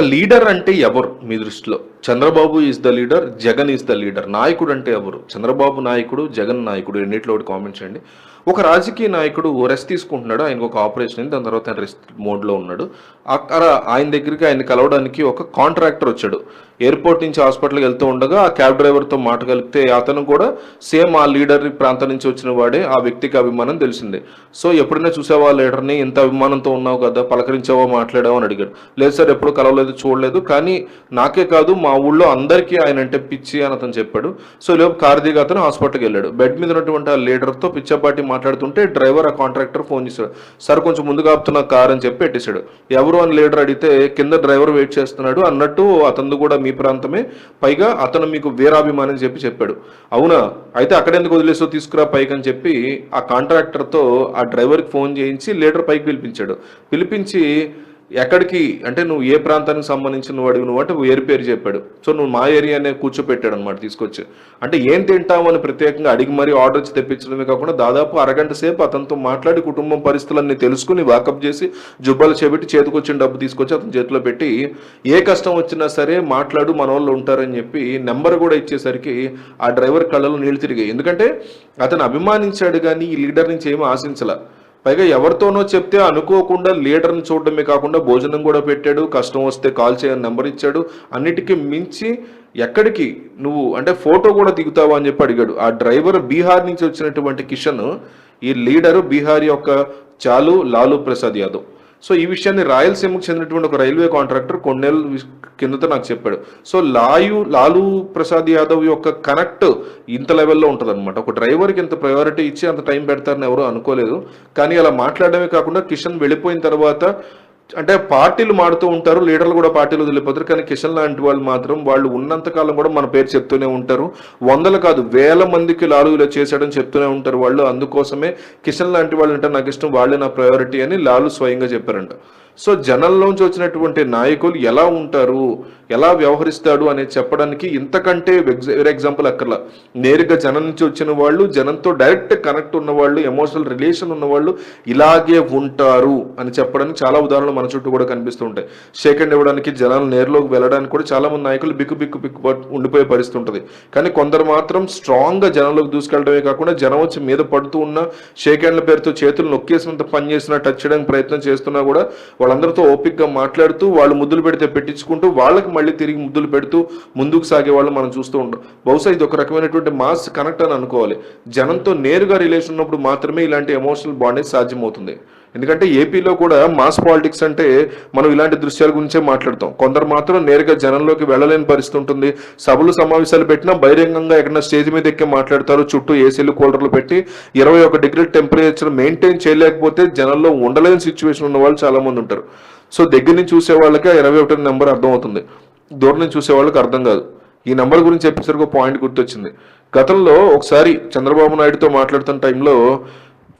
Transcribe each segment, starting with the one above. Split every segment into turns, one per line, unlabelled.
ఒక లీడర్ అంటే ఎవరు మీ దృష్టిలో? Chandrababu is the leader Jagan is the leader నాయకుడు అంటే ఎవరు? చంద్రబాబు నాయకుడు జగన్ నాయకుడు రెండింటిలో ఒకటి కామెంట్ చేయండి. ఒక రాజకీయ నాయకుడు రెస్ట్ తీసుకుంటున్నాడు ఆయనకు ఒక ఆపరేషన్ అయింది దాని తర్వాత ఆయన రెస్ట్ మోడ్లో ఉన్నాడు. అక్కడ ఆయన దగ్గరికి ఆయన కలవడానికి ఒక కాంట్రాక్టర్ వచ్చాడు. ఎయిర్పోర్ట్ నుంచి హాస్పిటల్కి వెళ్తూ ఉండగా ఆ క్యాబ్ డ్రైవర్తో మాట అతను కూడా సేమ్ ఆ లీడర్ ప్రాంతం నుంచి వచ్చిన వాడే ఆ వ్యక్తికి అభిమానం తెలిసిందే. సో ఎప్పుడైనా చూసావా లీడర్ని? ఇంత అభిమానంతో ఉన్నావు కదా పలకరించావా మాట్లాడావా అని అడిగాడు. లేదు సార్ ఎప్పుడు కలవలేదు చూడలేదు కానీ నాకే కాదు మా ఊళ్ళో అందరికీ ఆయన అంటే పిచ్చి అని అతను చెప్పాడు. సో లోపు కారు దిగి అతను హాస్పిటల్కి వెళ్ళాడు. బెడ్ మీద ఉన్నటువంటి ఆ లీడర్తో పిచ్చపాటి మాట్లాడుతుంటే డ్రైవర్ ఆ కాంట్రాక్టర్ ఫోన్ చేశాడు. సార్ కొంచెం ముందుగా ఆపుతున్న కార్ అని చెప్పి పెట్టేశాడు. ఎవరు? అని లీడర్ అడిగితే కింద డ్రైవర్ వెయిట్ చేస్తున్నాడు అన్నట్టు అతను కూడా మీ ప్రాంతమే పైగా అతను మీకు వీరాభిమాని అని చెప్పి చెప్పాడు. అవునా? అయితే అక్కడెందుకు వదిలేసో తీసుకురా పైకి అని చెప్పి ఆ కాంట్రాక్టర్తో ఆ డ్రైవర్కి ఫోన్ చేయించి లీడర్ పైకి పిలిపించాడు. పిలిపించి ఎక్కడికి అంటే నువ్వు ఏ ప్రాంతానికి సంబంధించిన వాడివి నువ్వు అంటే ఏరు పేరు చెప్పాడు. సో నువ్వు మా ఏరియానే కూర్చోపెట్టాడు అనమాట తీసుకొచ్చి. అంటే ఏం తింటావు అని ప్రత్యేకంగా అడిగి మరీ ఆర్డర్ ఇచ్చి తెప్పించడమే కాకుండా దాదాపు అరగంట సేపు అతనితో మాట్లాడి కుటుంబం పరిస్థితులన్నీ తెలుసుకుని వాకప్ చేసి జుబ్బాలు చేపెట్టి చేతికొచ్చిన డబ్బు తీసుకొచ్చి అతని చేతిలో పెట్టి ఏ కష్టం వచ్చినా సరే మాట్లాడు మన వాళ్ళు ఉంటారని చెప్పి నెంబర్ కూడా ఇచ్చేసరికి ఆ డ్రైవర్ కళ్ళలో నీళ్ళు తిరిగాయి. ఎందుకంటే అతను అభిమానించాడు కానీ ఈ లీడర్ నుంచి ఏమీ ఆశించలే. పైగా ఎవరితోనో చెప్తే అనుకోకుండా లీడర్ని చూడడమే కాకుండా భోజనం కూడా పెట్టాడు కష్టం వస్తే కాల్ చేయని నెంబర్ ఇచ్చాడు. అన్నిటికీ మించి ఎక్కడికి నువ్వు అంటే ఫోటో కూడా దిగుతావా అని చెప్పి అడిగాడు. ఆ డ్రైవర్ బీహార్ నుంచి వచ్చినటువంటి కిషన్ ఈ లీడరు బీహార్ యొక్క చాలు లాలూ ప్రసాద్ యాదవ్. సో ఈ విషయాన్ని రాయలసీమకు చెందినటువంటి ఒక రైల్వే కాంట్రాక్టర్ కొన్నేళ్ళు కిందతో నాకు చెప్పాడు. సో లాయు లాలూ ప్రసాద్ యాదవ్ యొక్క కనెక్ట్ ఇంత లెవెల్లో ఉంటుంది అనమాట ఒక డ్రైవర్కి ఇంత ప్రయారిటీ ఇచ్చి అంత టైం పెడతారని ఎవరు అనుకోలేదు. కానీ అలా మాట్లాడడమే కాకుండా కిషన్ వెళ్ళిపోయిన తర్వాత అంటే పార్టీలు మారుతూ ఉంటారు లీడర్లు కూడా పార్టీలు వదిలిపోతారు. కానీ కిషన్ లాంటి వాళ్ళు మాత్రం వాళ్ళు ఉన్నంత కాలం కూడా మన పేరు చెప్తూనే ఉంటారు. వందలు కాదు వేల మందికి లాలు ఇలా చేశాడని చెప్తూనే ఉంటారు వాళ్ళు. అందుకోసమే కిషన్ లాంటి వాళ్ళు అంటే నాకు ఇష్టం వాళ్ళే నా ప్రయారిటీ అని లాలు స్వయంగా చెప్పారంట. సో జనంలోంచి వచ్చినటువంటి నాయకులు ఎలా ఉంటారు? ఎలా వ్యవహరిస్తాడు అనేది చెప్పడానికి ఇంతకంటే వేరే ఎగ్జాంపుల్ అక్కర్లా. నేరుగా జనం నుంచి వచ్చిన వాళ్ళు జనంతో డైరెక్ట్ కనెక్ట్ ఉన్న వాళ్ళు ఎమోషనల్ రిలేషన్ ఉన్న వాళ్ళు ఇలాగే ఉంటారు అని చెప్పడానికి చాలా ఉదాహరణలు మన చుట్టూ కూడా కనిపిస్తూ ఉంటాయి. హ్యాండ్ ఇవ్వడానికి జనాలు నేరులోకి వెళ్ళడానికి కూడా చాలా మంది నాయకులు బిక్కు బిక్కు బిక్కు ఉండిపోయే పరిస్థితి ఉంటుంది. కానీ కొందరు మాత్రం స్ట్రాంగ్గా జనంలోకి దూసుకెళ్ళడమే కాకుండా జనం వచ్చి మీద పడుతూ ఉన్న షేక్ హ్యాండ్ల పేరుతో చేతులు నొక్కేసినంత పని చేసినా టచ్ చేయడానికి ప్రయత్నం చేస్తున్నా కూడా వాళ్ళందరితో ఓపిక్గా మాట్లాడుతూ వాళ్ళు ముద్దులు పెడితే పెట్టించుకుంటూ వాళ్ళకి మళ్ళీ తిరిగి ముద్దులు పెడుతూ ముందుకు సాగే వాళ్ళు మనం చూస్తూ ఉంటాం. బహుశా ఇది ఒక రకమైనటువంటి మాస్ కనెక్ట్ అని అనుకోవాలి. జనంతో నేరుగా రిలేషన్ ఉన్నప్పుడు మాత్రమే ఇలాంటి ఎమోషనల్ బాండింగ్ సాధ్యమవుతుంది. ఎందుకంటే ఏపీలో కూడా మాస్ పాలిటిక్స్ అంటే మనం ఇలాంటి దృశ్యాల గురించే మాట్లాడతాం. కొందరు మాత్రం నేరుగా జనంలోకి వెళ్ళలేని పరిస్థితి ఉంటుంది. సభలు సమావేశాలు పెట్టినా బహిరంగంగా ఎక్కడైనా స్టేజ్ మీద ఎక్కి మాట్లాడతారు. చుట్టూ ఏసీలు కూలర్లు పెట్టి ఇరవై ఒక డిగ్రీ టెంపరేచర్ మెయింటైన్ చేయలేకపోతే జనంలో ఉండలేని సిచ్యువేషన్ ఉన్న వాళ్ళు చాలా మంది ఉంటారు. సో దగ్గర నుంచి చూసే వాళ్ళకి ఇరవై ఒకటి నెంబర్ అర్థమవుతుంది. దూరం నుంచి చూసే వాళ్ళకి అర్థం కాదు. ఈ నెంబర్ గురించి చెప్పేసరికి ఒక పాయింట్ గుర్తొచ్చింది. గతంలో ఒకసారి చంద్రబాబు నాయుడుతో మాట్లాడుతున్న టైంలో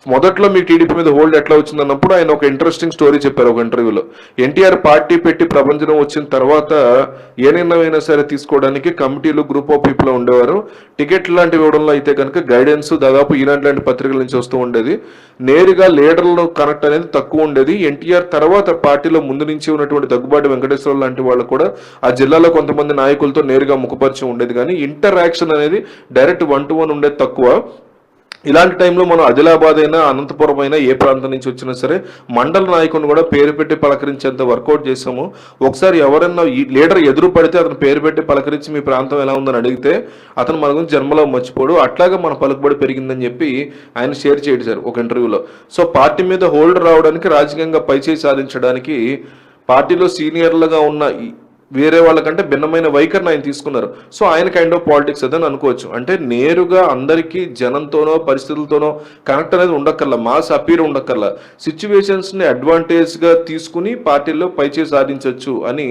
మొదట్లో మీ టీడీపీ మీద హోల్డ్ ఎట్లా వచ్చింది అన్నప్పుడు ఆయన ఒక ఇంట్రెస్టింగ్ స్టోరీ చెప్పారు ఒక ఇంటర్వ్యూలో ఎన్టీఆర్ పార్టీ పెట్టి ప్రపంచం వచ్చిన తర్వాత ఏ నిర్ణయమైనా సరే తీసుకోవడానికి కమిటీలు గ్రూప్ ఆఫ్ పీపుల్ ఉండేవారు. టికెట్ లాంటివి ఇవ్వడంలో అయితే కనుక గైడెన్స్ దాదాపు ఈనాటి లాంటి పత్రికల నుంచి వస్తూ ఉండేది. నేరుగా లీడర్లు కనెక్ట్ అనేది తక్కువ ఉండేది. ఎన్టీఆర్ తర్వాత పార్టీలో ముందు నుంచి ఉన్నటువంటి దగ్గుబాటి వెంకటేశ్వర లాంటి వాళ్ళు కూడా ఆ జిల్లాలో కొంతమంది నాయకులతో నేరుగా ముఖపరిచయం ఉండేది. కానీ ఇంటరాక్షన్ అనేది డైరెక్ట్ వన్ టు వన్ ఉండేది తక్కువ. ఇలాంటి టైంలో మనం ఆదిలాబాద్ అయినా అనంతపురం అయినా ఏ ప్రాంతం నుంచి వచ్చినా సరే మండల నాయకుని కూడా పేరు పెట్టి పలకరించేంత వర్కౌట్ చేసాము ఒకసారి ఎవరన్నా ఈ లీడర్ ఎదురు పడితే అతను పేరు పెట్టి పలకరించి మీ ప్రాంతం ఎలా ఉందని అడిగితే అతను మన గురించి జన్మలో మర్చిపోడు అట్లాగా మన పలుకుబడి పెరిగిందని చెప్పి ఆయన షేర్ చేశారు ఒక ఇంటర్వ్యూలో. సో పార్టీ మీద హోల్డ్ రావడానికి రాజకీయంగా పైచేయి సాధించడానికి పార్టీలో సీనియర్లుగా ఉన్న వేరే వాళ్ళకంటే భిన్నమైన వైఖరిని ఆయన తీసుకున్నారు. సో ఆయన కైండ్ ఆఫ్ పాలిటిక్స్ అదని అనుకోవచ్చు. అంటే నేరుగా అందరికీ జనంతోనో పరిస్థితులతోనో కనెక్ట్ అనేది ఉండక్కర్లా మాస్ అపీర్ ఉండక్కర్లా. సిచ్యువేషన్స్ని ని తీసుకుని పార్టీల్లో పైచే సాధించవచ్చు అని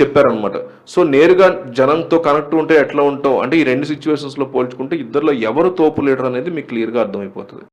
చెప్పారనమాట సో నేరుగా జనంతో కనెక్ట్ ఉంటే ఎట్లా ఉంటావు? అంటే ఈ రెండు సిచ్యువేషన్స్లో పోల్చుకుంటే ఇద్దరిలో ఎవరు తోపు లీడర్ అనేది మీకు క్లియర్గా అర్థమైపోతుంది.